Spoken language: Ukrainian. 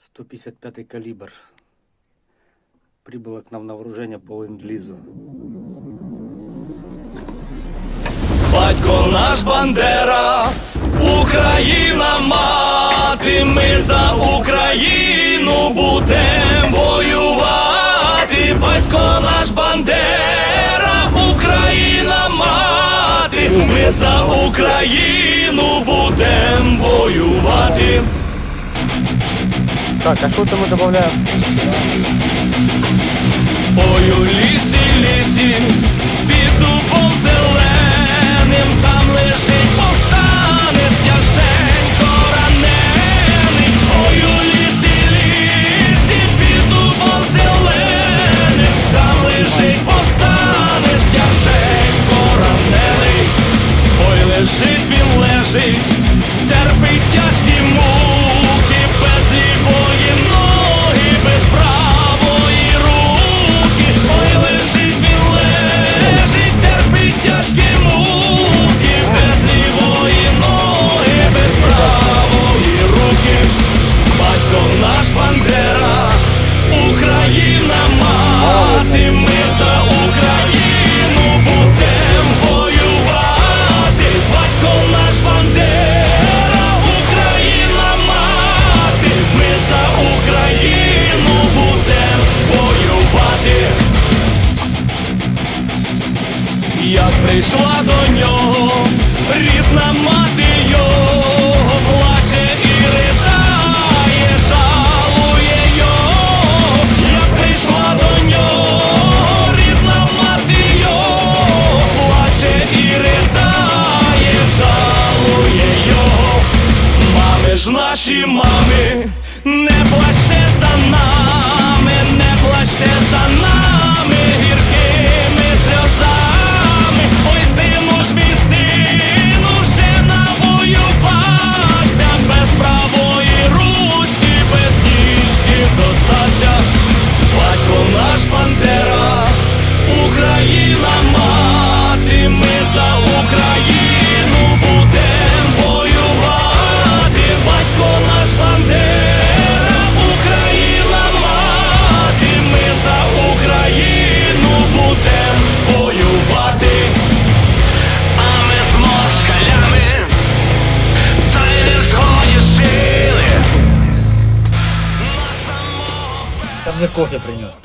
155 калибр. Прибыло к нам на вооружение по ленд-лизу. Батько наш Бандера, Україна мати, ми за Україну будем воювати. Батько наш Бандера, Україна мати, ми за Україну Так, а что там мы добавляем? Ой, у лісі, прийшла до нього, рідна мати його плаче і ридає, жалує його, як прийшла до нього, рідна мати його плаче і ридає, жалує його, мами ж наші мами, мне кофе принес.